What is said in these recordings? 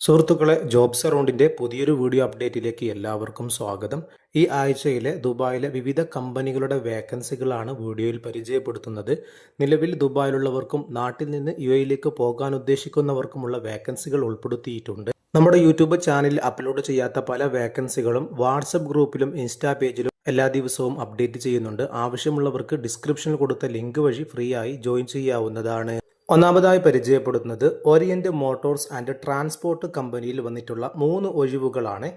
സുഹൃത്തുക്കളെ ജോബ്സ് അറൗണ്ടിന്റെ പുതിയൊരു വീഡിയോ അപ്ഡേറ്റിലേക്ക് എല്ലാവർക്കും സ്വാഗതം. ഈ ആഴ്ചയിലെ ദുബായിലെ വിവിധ കമ്പനികളുടെ വേക്കൻസികളാണ് വീഡിയോയിൽ പരിചയപ്പെടുത്തുന്നത്. നിലവിൽ ദുബായിലുള്ളവർക്കും നാട്ടിൽ നിന്ന് യു എയിലേക്ക് പോകാൻ ഉദ്ദേശിക്കുന്നവർക്കുമുള്ള വേക്കൻസികൾ ഉൾപ്പെടുത്തിയിട്ടുണ്ട്. നമ്മുടെ യൂട്യൂബ് ചാനലിൽ അപ്ലോഡ് ചെയ്യാത്ത പല വേക്കൻസികളും വാട്സപ്പ് ഗ്രൂപ്പിലും ഇൻസ്റ്റാ പേജിലും എല്ലാ ദിവസവും അപ്ഡേറ്റ് ചെയ്യുന്നുണ്ട്. ആവശ്യമുള്ളവർക്ക് ഡിസ്ക്രിപ്ഷനിൽ കൊടുത്ത ലിങ്ക് വഴി ഫ്രീ ആയി ജോയിൻ ചെയ്യാവുന്നതാണ്. ഒന്നാമതായി പരിചയപ്പെടുത്തുന്നത് ഓറിയന്റ് മോട്ടോഴ്സ് ആൻഡ് ട്രാൻസ്പോർട്ട് കമ്പനിയിൽ വന്നിട്ടുള്ള മൂന്ന് ഒഴിവുകളാണ്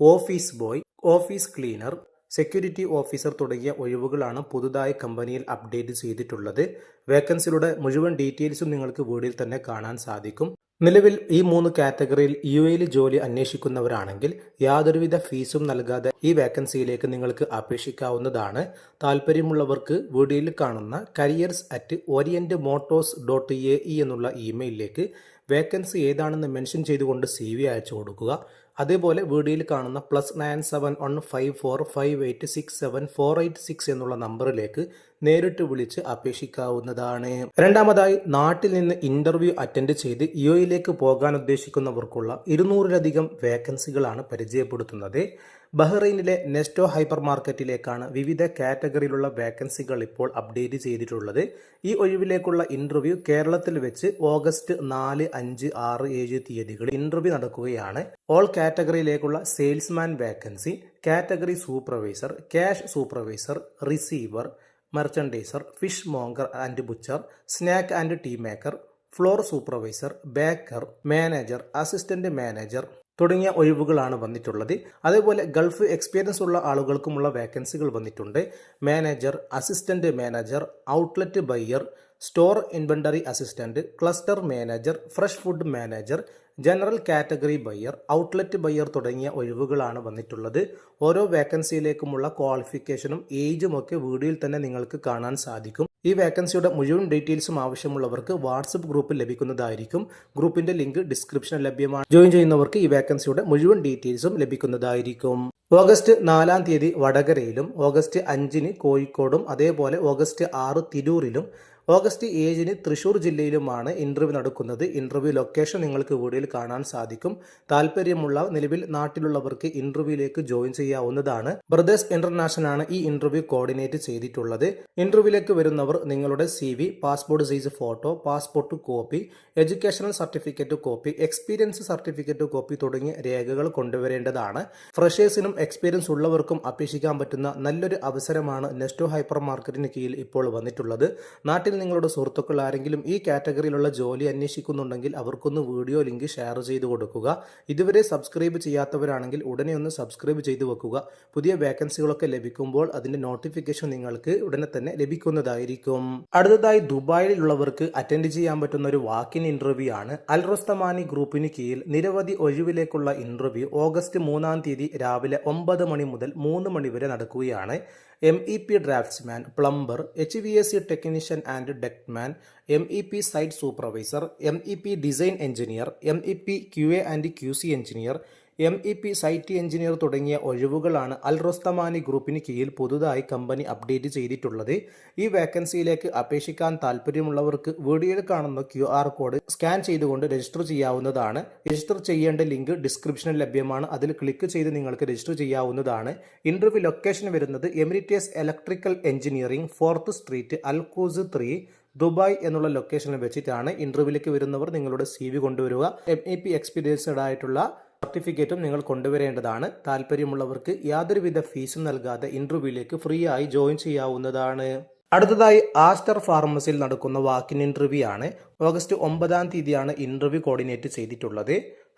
office boy office cleaner security officer തുടങ്ങിയ ഒഴിവുകളാണ് പുതുതായി കമ്പനിയിൽ അപ്ഡേറ്റ് ചെയ്തിട്ടുള്ളത്. വേക്കൻസിയുടെ മുഴുവൻ ഡീറ്റെയിൽസും നിങ്ങൾക്ക് വീഡിയോയിൽ തന്നെ കാണാൻ സാധിക്കും. നിലവിൽ ഈ മൂന്ന് കാറ്റഗറിയിൽ യു എയിൽ ജോലി അന്വേഷിക്കുന്നവരാണെങ്കിൽ യാതൊരുവിധ ഫീസും നൽകാതെ ഈ വേക്കൻസിയിലേക്ക് നിങ്ങൾക്ക് അപേക്ഷിക്കാവുന്നതാണ്. താല്പര്യമുള്ളവർക്ക് വീഡിയോയിൽ കാണുന്ന careers at Orient Motors dot A E എന്നുള്ള ഇമെയിലിലേക്ക് വേക്കൻസി ഏതാണെന്ന് മെൻഷൻ ചെയ്തുകൊണ്ട് സി വി അയച്ചു കൊടുക്കുക. അതേപോലെ വീഡിയോയിൽ കാണുന്ന plus nine seven one five four five eight six seven four eight six എന്നുള്ള നമ്പറിലേക്ക് നേരിട്ട് വിളിച്ച് അപേക്ഷിക്കാവുന്നതാണ്. രണ്ടാമതായി നാട്ടിൽ നിന്ന് ഇന്റർവ്യൂ അറ്റൻഡ് ചെയ്ത് യു എയിലേക്ക് പോകാൻ ഉദ്ദേശിക്കുന്നവർക്കുള്ള ഇരുന്നൂറിലധികം വേക്കൻസികളാണ് പരിചയപ്പെടുത്തുന്നത്. ബഹ്റൈനിലെ നെസ്റ്റോ ഹൈപ്പർ മാർക്കറ്റിലേക്കാണ് വിവിധ കാറ്റഗറിയിലുള്ള വേക്കൻസികൾ ഇപ്പോൾ അപ്ഡേറ്റ് ചെയ്തിട്ടുള്ളത്. ഈ ഒഴിവിലേക്കുള്ള ഇന്റർവ്യൂ കേരളത്തിൽ വെച്ച് ഓഗസ്റ്റ് നാല് അഞ്ച് ആറ് ഏഴ് തീയതികളിൽ ഇന്റർവ്യൂ നടക്കുകയാണ്. All കാറ്റഗറിയിലേക്കുള്ള salesman vacancy category supervisor cash supervisor receiver merchandiser fish monger and butcher snack and tea maker floor supervisor baker manager assistant manager തുടങ്ങിയ ഒഴിവുകളാണ് വന്നിട്ടുള്ളത്. അതേപോലെ ഗൾഫ് എക്സ്പീരിയൻസ് ഉള്ള ആളുകൾക്കുമുള്ള വേക്കൻസികൾ വന്നിട്ടുണ്ട്. Manager assistant manager outlet buyer store inventory assistant cluster manager fresh food manager general category buyer outlet buyer തുടങ്ങിയ ഒഴിവുകളാണ് വന്നിട്ടുള്ളത്. ഓരോ വേക്കൻസിയിലേക്കുമുള്ള ക്വാളിഫിക്കേഷനും ഏജും ഒക്കെ വീഡിയോയിൽ തന്നെ നിങ്ങൾക്ക് കാണാൻ സാധിക്കും. ഈ വേക്കൻസിയുടെ മുഴുവൻ ഡീറ്റെയിൽസും ആവശ്യമുള്ളവർക്ക് വാട്സപ്പ് ഗ്രൂപ്പിൽ ലഭിക്കുന്നതായിരിക്കും. ഗ്രൂപ്പിന്റെ ലിങ്ക് ഡിസ്ക്രിപ്ഷനിൽ ലഭ്യമാണ്. ജോയിൻ ചെയ്യുന്നവർക്ക് ഈ വേക്കൻസിയുടെ മുഴുവൻ ഡീറ്റെയിൽസും ലഭിക്കുന്നതായിരിക്കും. ഓഗസ്റ്റ് നാലാം തീയതി വടകരയിലും ഓഗസ്റ്റ് അഞ്ചിന് കോഴിക്കോടും അതേപോലെ ഓഗസ്റ്റ് ആറ് തിരൂരിലും ഓഗസ്റ്റ് ഏഴിന് തൃശൂർ ജില്ലയിലുമാണ് ഇന്റർവ്യൂ നടക്കുന്നത്. ഇന്റർവ്യൂ ലൊക്കേഷൻ നിങ്ങൾക്ക് വീഡിയോയിൽ കാണാൻ സാധിക്കും. താല്പര്യമുള്ള നിലവിൽ നാട്ടിലുള്ളവർക്ക് ഇന്റർവ്യൂയിലേക്ക് ജോയിൻ ചെയ്യാവുന്നതാണ്. ബ്രദേഴ്സ് ഇന്റർനാഷണൽ ആണ് ഈ ഇന്റർവ്യൂ കോർഡിനേറ്റ് ചെയ്തിട്ടുള്ളത്. ഇന്റർവ്യൂയിലേക്ക് വരുന്നവർ നിങ്ങളുടെ C V passport size photo passport copy educational certificate copy experience certificate copy തുടങ്ങിയ രേഖകൾ കൊണ്ടുവരേണ്ടതാണ്. ഫ്രഷേഴ്സിനും എക്സ്പീരിയൻസ് ഉള്ളവർക്കും അപേക്ഷിക്കാൻ പറ്റുന്ന നല്ലൊരു അവസരമാണ് നെസ്റ്റോ ഹൈപ്പർ മാർക്കറ്റിന് കീഴിൽ ഇപ്പോൾ വന്നിട്ടുള്ളത്. നാട്ടിൽ നിങ്ങളുടെ സുഹൃത്തുക്കൾ ആരെങ്കിലും ഈ കാറ്റഗറിയിലുള്ള ജോലി അന്വേഷിക്കുന്നുണ്ടെങ്കിൽ അവർക്കൊന്ന് വീഡിയോ ലിങ്ക് ഷെയർ ചെയ്ത് കൊടുക്കുക. ഇതുവരെ സബ്സ്ക്രൈബ് ചെയ്യാത്തവരാണെങ്കിൽ ഉടനെ ഒന്ന് സബ്സ്ക്രൈബ് ചെയ്ത് വെക്കുക. പുതിയ വേക്കൻസികളൊക്കെ ലഭിക്കുമ്പോൾ അതിന്റെ നോട്ടിഫിക്കേഷൻ നിങ്ങൾക്ക് ഉടനെ തന്നെ ലഭിക്കുന്നതായിരിക്കും. അടുത്തതായി ദുബായിലുള്ളവർക്ക് അറ്റൻഡ് ചെയ്യാൻ പറ്റുന്ന ഒരു വാക്കിൻ ഇന്റർവ്യൂ ആണ്. അൽ റസ്തമാനി ഗ്രൂപ്പിന് കീഴിൽ നിരവധി ഒഴിവിലേക്കുള്ള ഇന്റർവ്യൂ ഓഗസ്റ്റ് മൂന്നാം തീയതി രാവിലെ ഒമ്പത് മണി മുതൽ മൂന്ന് മണി വരെ നടക്കുകയാണ്. M E P draftsman plumber H V S C technician and ductman M E P site supervisor M E P design engineer M E P Q A and Q C engineer M E P site engineer തുടങ്ങിയ ഒഴിവുകളാണ് അൽ റൊസ്തമാനി ഗ്രൂപ്പിന് കീഴിൽ പുതുതായി company update ചെയ്തിട്ടുള്ളത്. ഈ വേക്കൻസിയിലേക്ക് അപേക്ഷിക്കാൻ താല്പര്യമുള്ളവർക്ക് വീഡിയോയിൽ കാണുന്ന ക്യു ആർ കോഡ് സ്കാൻ ചെയ്തുകൊണ്ട് രജിസ്റ്റർ ചെയ്യാവുന്നതാണ്. രജിസ്റ്റർ ചെയ്യേണ്ട ലിങ്ക് ഡിസ്ക്രിപ്ഷനിൽ ലഭ്യമാണ്. അതിൽ ക്ലിക്ക് ചെയ്ത് നിങ്ങൾക്ക് രജിസ്റ്റർ ചെയ്യാവുന്നതാണ്. ഇന്റർവ്യൂ ലൊക്കേഷൻ വരുന്നത് Emirates electrical engineering fourth street Al Quoz three Dubai എന്നുള്ള ലൊക്കേഷനിൽ വെച്ചിട്ടാണ് ഇന്റർവ്യൂവിലേക്ക് വരുന്നവർ നിങ്ങളുടെ സി വി കൊണ്ടുവരിക. എം ഇ പി എക്സ്പീരിയൻസ്ഡ് ആയിട്ടുള്ള സർട്ടിഫിക്കറ്റും നിങ്ങൾ കൊണ്ടുവരേണ്ടതാണ്. താല്പര്യമുള്ളവർക്ക് യാതൊരുവിധ ഫീസും നൽകാതെ ഇന്റർവ്യൂവിലേക്ക് ഫ്രീ ആയി ജോയിൻ ചെയ്യാവുന്നതാണ്. അടുത്തതായി ആസ്റ്റർ ഫാർമസിയിൽ നടക്കുന്ന വാക്കിൻ ഇന്റർവ്യൂ ആണ്. ഓഗസ്റ്റ് ഒമ്പതാം തീയതിയാണ് ഇന്റർവ്യൂ കോർഡിനേറ്റ് ചെയ്തിട്ടുള്ളത്.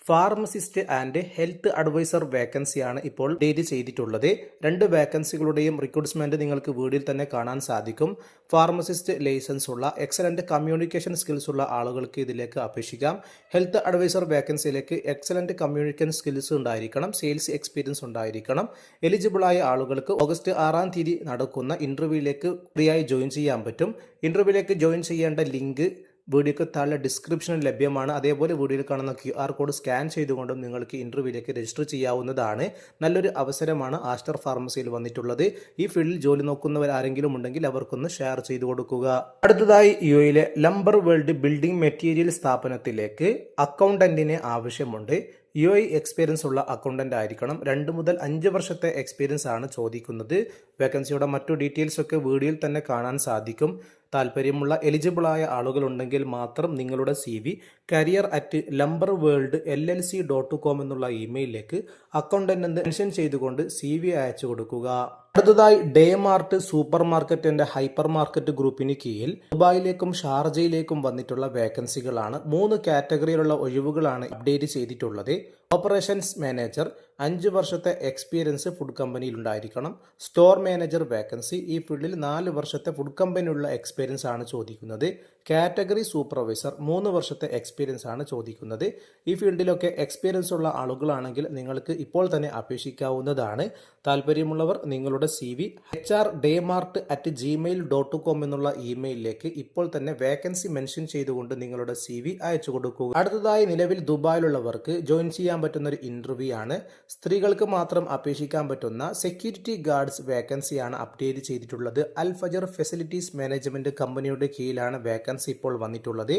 ഫാർമസിസ്റ്റ് ആൻഡ് ഹെൽത്ത് അഡ്വൈസർ വേക്കൻസിയാണ് ഇപ്പോൾ ഡേറ്റ് ചെയ്തിട്ടുള്ളത്. രണ്ട് വേക്കൻസികളുടെയും റിക്രൂട്ട്മെന്റ് നിങ്ങൾക്ക് വീടിൽ തന്നെ കാണാൻ സാധിക്കും. ഫാർമസിസ്റ്റ് ലൈസൻസ് ഉള്ള എക്സലന്റ് കമ്മ്യൂണിക്കേഷൻ സ്കിൽസ് ഉള്ള ആളുകൾക്ക് ഇതിലേക്ക് അപേക്ഷിക്കാം. ഹെൽത്ത് അഡ്വൈസർ വേക്കൻസിയിലേക്ക് എക്സലന്റ് കമ്മ്യൂണിക്കേഷൻ സ്കിൽസ് ഉണ്ടായിരിക്കണം സെയിൽസ് എക്സ്പീരിയൻസ് ഉണ്ടായിരിക്കണം. എലിജിബിൾ ആയ ആളുകൾക്ക് ഓഗസ്റ്റ് ആറാം തീയതി നടക്കുന്ന ഇന്റർവ്യൂയിലേക്ക് ഫ്രീ ആയി ജോയിൻ ചെയ്യാൻ പറ്റും. ഇന്റർവ്യൂയിലേക്ക് ജോയിൻ ചെയ്യേണ്ട ലിങ്ക് വീഡിയോക്ക് താഴെ ഡിസ്ക്രിപ്ഷനിൽ ലഭ്യമാണ്. അതേപോലെ വീഡിയോയിൽ കാണുന്ന ക്യു ആർ കോഡ് സ്കാൻ ചെയ്തുകൊണ്ടും നിങ്ങൾക്ക് ഇന്റർവ്യൂവിലേക്ക് രജിസ്റ്റർ ചെയ്യാവുന്നതാണ്. നല്ലൊരു അവസരമാണ് ആസ്റ്റർ ഫാർമസിയിൽ വന്നിട്ടുള്ളത്. ഈ ഫീൽഡിൽ ജോലി നോക്കുന്നവർ ആരെങ്കിലും ഉണ്ടെങ്കിൽ അവർക്കൊന്ന് ഷെയർ ചെയ്തു കൊടുക്കുക. അടുത്തതായി യു എയിലെ ലംബർ വേൾഡ് ബിൽഡിംഗ് മെറ്റീരിയൽ സ്ഥാപനത്തിലേക്ക് അക്കൗണ്ടന്റിന് ആവശ്യമുണ്ട്. യു ഐ എക്സ്പീരിയൻസ് ഉള്ള അക്കൗണ്ടന്റ് ആയിരിക്കണം. രണ്ട് മുതൽ അഞ്ച് വർഷത്തെ എക്സ്പീരിയൻസ് ആണ് ചോദിക്കുന്നത്. വേക്കൻസിയുടെ മറ്റു ഡീറ്റെയിൽസ് ഒക്കെ വീഡിയോയിൽ തന്നെ കാണാൻ സാധിക്കും. താല്പര്യമുള്ള എലിജിബിളായ ആളുകളുണ്ടെങ്കിൽ മാത്രം നിങ്ങളുടെ C V career at Lumber World L L C dot com എന്നുള്ള ഇമെയിലിലേക്ക് അക്കൗണ്ടന്റ് മെൻഷൻ ചെയ്തുകൊണ്ട് സി വി അയച്ചു കൊടുക്കുക. അടുത്തതായി Day Mart supermarket and hypermarket ഗ്രൂപ്പിന് കീഴിൽ ദുബായിലേക്കും ഷാർജയിലേക്കും വന്നിട്ടുള്ള വേക്കൻസികളാണ് മൂന്ന് കാറ്റഗറിയിലുള്ള ഒഴിവുകളാണ് അപ്ഡേറ്റ് ചെയ്തിട്ടുള്ളത്. ഓപ്പറേഷൻസ് മാനേജർ അഞ്ച് വർഷത്തെ എക്സ്പീരിയൻസ് ഫുഡ് കമ്പനിയിൽ ഉണ്ടായിരിക്കണം. സ്റ്റോർ മാനേജർ വേക്കൻസി ഈ ഫീൽഡിൽ നാല് വർഷത്തെ ഫുഡ് കമ്പനിയുള്ള എക്സ്പീരിയൻസ് ആണ് ചോദിക്കുന്നത്. കാറ്റഗറി സൂപ്പർവൈസർ മൂന്ന് വർഷത്തെ എക്സ്പീരിയൻസ് ആണ് ചോദിക്കുന്നത്. ഈ ഫീൽഡിലൊക്കെ എക്സ്പീരിയൻസ് ഉള്ള ആളുകളാണെങ്കിൽ നിങ്ങൾക്ക് ഇപ്പോൾ തന്നെ അപേക്ഷിക്കാവുന്നതാണ്. താല്പര്യമുള്ളവർ നിങ്ങളുടെ C V H R Day Mart at Gmail dot com എന്നുള്ള ഇമെയിലിലേക്ക് ഇപ്പോൾ തന്നെ വേക്കൻസി മെൻഷൻ ചെയ്തുകൊണ്ട് നിങ്ങളുടെ സി വി അയച്ചു കൊടുക്കുക അടുത്തതായി നിലവിൽ ദുബായിലുള്ളവർക്ക് ജോയിൻ ചെയ്യാൻ പറ്റുന്ന ഒരു ഇന്റർവ്യൂ ആണ്. സ്ത്രീകൾക്ക് മാത്രം അപേക്ഷിക്കാൻ പറ്റുന്ന സെക്യൂരിറ്റി ഗാർഡ്സ് വേക്കൻസിയാണ് അപ്ഡേറ്റ് ചെയ്തിട്ടുള്ളത്. അൽഫജർ ഫെസിലിറ്റീസ് മാനേജ്മെന്റ് കമ്പനിയുടെ കീഴിലാണ് വേക്കൻസി ഇപ്പോൾ വന്നിട്ടുള്ളത്.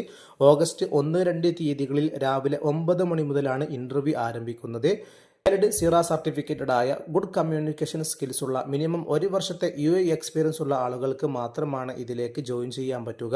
ഓഗസ്റ്റ് ഒന്ന് രണ്ട് തീയതികളിൽ രാവിലെ ഒമ്പത് മണി മുതലാണ് ഇന്റർവ്യൂ ആരംഭിക്കുന്നത്. വാലിഡ് സിറ സർട്ടിഫിക്കറ്റഡ് ആയ ഗുഡ് കമ്മ്യൂണിക്കേഷൻ സ്കിൽസ് ഉള്ള മിനിമം ഒരു വർഷത്തെ യു എ എക്സ്പീരിയൻസ് ഉള്ള ആളുകൾക്ക് മാത്രമാണ് ഇതിലേക്ക് ജോയിൻ ചെയ്യാൻ പറ്റുക.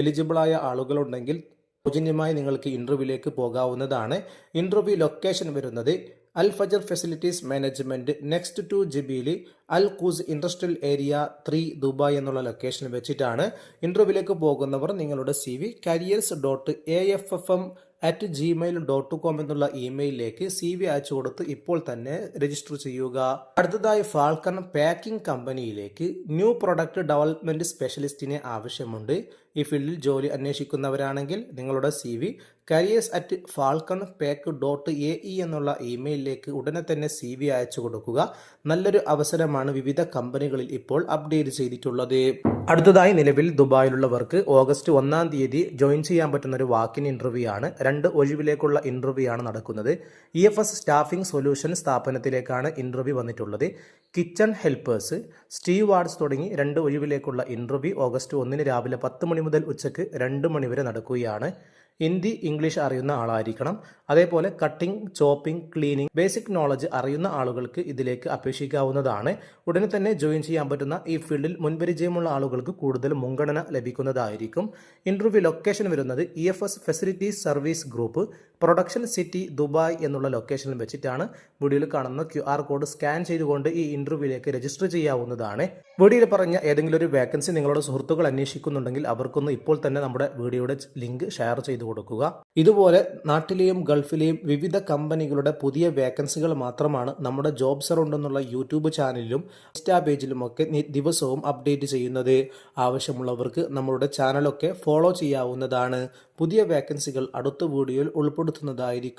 എലിജിബിളായ ആളുകളുണ്ടെങ്കിൽ സൗജന്യമായി നിങ്ങൾക്ക് ഇന്റർവ്യൂവിലേക്ക് പോകാവുന്നതാണ്. ഇന്റർവ്യൂ ലൊക്കേഷൻ വരുന്നത് Al Fajr facilities management next to ജിബിയിൽ Al Quoz industrial area three Dubai എന്നുള്ള ലൊക്കേഷനിൽ വെച്ചിട്ടാണ് ഇന്റർവ്യൂവിലേക്ക് പോകുന്നവർ നിങ്ങളുടെ C V careers dot A F F M at Gmail dot com എന്നുള്ള ഇമെയിലിലേക്ക് സി വി അയച്ചു കൊടുത്ത് ഇപ്പോൾ തന്നെ രജിസ്റ്റർ ചെയ്യുക. അടുത്തതായി ഫാൾക്കൺ പാക്കിംഗ് കമ്പനിയിലേക്ക് ന്യൂ പ്രൊഡക്റ്റ് ഡെവലപ്മെന്റ് സ്പെഷ്യലിസ്റ്റിനെ ആവശ്യമുണ്ട്. ഈ ഫീൽഡിൽ ജോലി അന്വേഷിക്കുന്നവരാണെങ്കിൽ നിങ്ങളുടെ C V careers at Falcon pack dot A E എന്നുള്ള ഇമെയിലിലേക്ക് ഉടനെ തന്നെ സി വി അയച്ചു കൊടുക്കുക. നല്ലൊരു അവസരമാണ് വിവിധ കമ്പനികളിൽ ഇപ്പോൾ അപ്ഡേറ്റ് ചെയ്തിട്ടുള്ളത്. അടുത്തതായി നിലവിൽ ദുബായിലുള്ളവർക്ക് ഓഗസ്റ്റ് ഒന്നാം തീയതി ജോയിൻ ചെയ്യാൻ പറ്റുന്ന ഒരു വാക്കിൻ ഇന്റർവ്യൂ ആണ്. രണ്ട് ഒഴിവിലേക്കുള്ള ഇന്റർവ്യൂ ആണ് നടക്കുന്നത്. E F S staffing solution സ്ഥാപനത്തിലേക്കാണ് interview വന്നിട്ടുള്ളത്. കിച്ചൺ ഹെൽപ്പേഴ്സ് സ്റ്റീവ് വാർഡ്സ് തുടങ്ങി രണ്ട് ഒഴിവിലേക്കുള്ള ഇന്റർവ്യൂ ഓഗസ്റ്റ് ഒന്നിന് രാവിലെ പത്ത് മണി മുതൽ ഉച്ചയ്ക്ക് രണ്ട് മണിവരെ നടക്കുകയാണ്. ഹിന്ദി ഇംഗ്ലീഷ് അറിയുന്ന ആളായിരിക്കണം. അതേപോലെ cutting chopping cleaning basic knowledge അറിയുന്ന ആളുകൾക്ക് ഇതിലേക്ക് അപേക്ഷിക്കാവുന്നതാണ്. ഉടനെ തന്നെ ജോയിൻ ചെയ്യാൻ പറ്റുന്ന ഈ ഫീൽഡിൽ മുൻപരിചയമുള്ള ആളുകൾക്ക് കൂടുതൽ മുൻഗണന ലഭിക്കുന്നതായിരിക്കും. ഇന്റർവ്യൂ ലൊക്കേഷൻ വരുന്നത് E facilities service group production city Dubai എന്നുള്ള ലൊക്കേഷനിൽ വെച്ചിട്ടാണ് വീഡിയോയിൽ കാണുന്ന ക്യു ആർ കോഡ് സ്കാൻ ചെയ്തുകൊണ്ട് ഈ ഇന്റർവ്യൂവിലേക്ക് രജിസ്റ്റർ ചെയ്യാവുന്നതാണ്. വീഡിയോയിൽ പറഞ്ഞ ഏതെങ്കിലും ഒരു വേക്കൻസി നിങ്ങളുടെ സുഹൃത്തുക്കൾ അന്വേഷിക്കുന്നുണ്ടെങ്കിൽ അവർക്കൊന്ന് ഇപ്പോൾ തന്നെ നമ്മുടെ വീഡിയോയുടെ ലിങ്ക് ഷെയർ ചെയ്തു കൊടുക്കുക. ഇതുപോലെ നാട്ടിലെയും ഗൾഫിലെയും വിവിധ കമ്പനികളുടെ പുതിയ വേക്കൻസികൾ മാത്രമാണ് നമ്മുടെ ജോബ് സറൗണ്ട് എന്നുള്ള യൂട്യൂബ് ചാനലിലും ഇൻസ്റ്റാ പേജിലുമൊക്കെ ദിവസവും അപ്ഡേറ്റ് ചെയ്യുന്നത്. ആവശ്യമുള്ളവർക്ക് നമ്മളുടെ ചാനലൊക്കെ ഫോളോ ചെയ്യാവുന്നതാണ്. പുതിയ വേക്കൻസികൾ അടുത്ത വീഡിയോയിൽ ഉൾപ്പെടുത്തുന്നതായിരിക്കും.